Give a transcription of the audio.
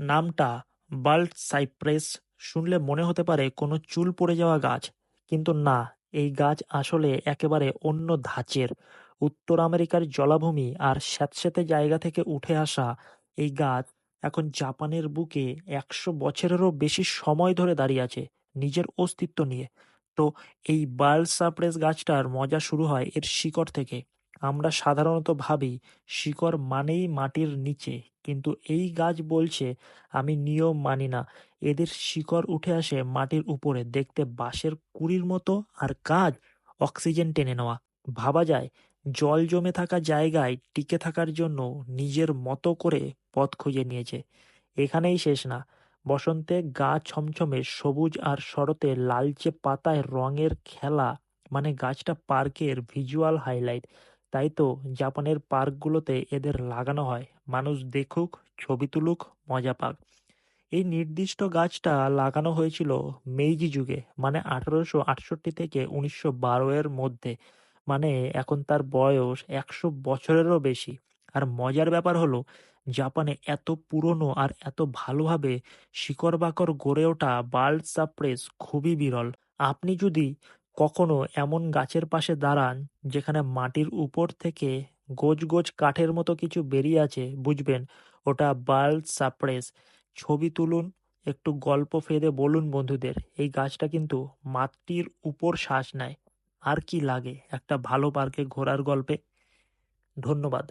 নামটা bald cypress. শুনলে মনে হতে পারে কোনো চুল পড়ে যাওয়া গাছ, কিন্তু না, এই গাছ আসলে একেবারে অন্য ধাঁচের। উত্তর আমেরিকার জলাভূমি আর স্যাঁতস্যাঁতে জায়গা থেকে উঠে আসা এই গাছ এখন জাপানের বুকে একশো বছরেরও বেশি সময় ধরে দাঁড়িয়ে আছে নিজের অস্তিত্ব নিয়ে। তো এই বার্ল সাপ্রেস গাছটার মজা শুরু হয় এর শিকড় থেকে। আমরা সাধারণত ভাবি, শিকড় মানেই মাটির নিচে। কিন্তু এই গাছ বলছে, আমি নিয়ম মানি না। এদের শিকড় উঠে আসে মাটির উপরে। দেখতে বাঁশের কুড়ির মতো আর কাজ অক্সিজেন টেনে নেওয়া। ভাবা যায়, জল জমে থাকা জায়গায় টিকে থাকার জন্য নিজের মতো করে পথ খুঁজে নিয়েছে। এখানেই শেষ না। বসন্তে গা ছমছমে সবুজ আর শরতে লালচে পাতায় রঙের খেলা মানে গাছটা পার্কের ভিজুয়াল হাইলাইট। তাই তো জাপানের পার্কগুলোতে এদের লাগানো হয়। মানুষ দেখুক, ছবি তুলুক, মজা পাক। এই নির্দিষ্ট গাছটা লাগানো হয়েছিল মেইজি যুগে মানে আঠারোশো আটষট্টি থেকে উনিশশো বারো এর মধ্যে। মানে এখন তার বয়স একশো বছরেরও বেশি। আর মজার ব্যাপার হলো, জাপানে এত পুরনো আর এত ভালোভাবে শিকড় বাকর গড়ে ওঠা বাল্ড সাপ্রেস খুবই বিরল। আপনি যদি কখনো এমন গাছের পাশে দাঁড়ান যেখানে মাটির উপর থেকে গোজ গোজ কাঠের মতো কিছু বেরিয়ে আছে, বুঝবেন? ওটা বাল্ড সাপ্রেস। ছবি তুলুন, একটু গল্প ফেদে বলুন বন্ধুদের, এই গাছটা কিন্তু মাটির উপর শ্বাস নেয়। আর কি লাগে একটা ভালো পার্কে ঘোরার গল্পে? ধন্যবাদ।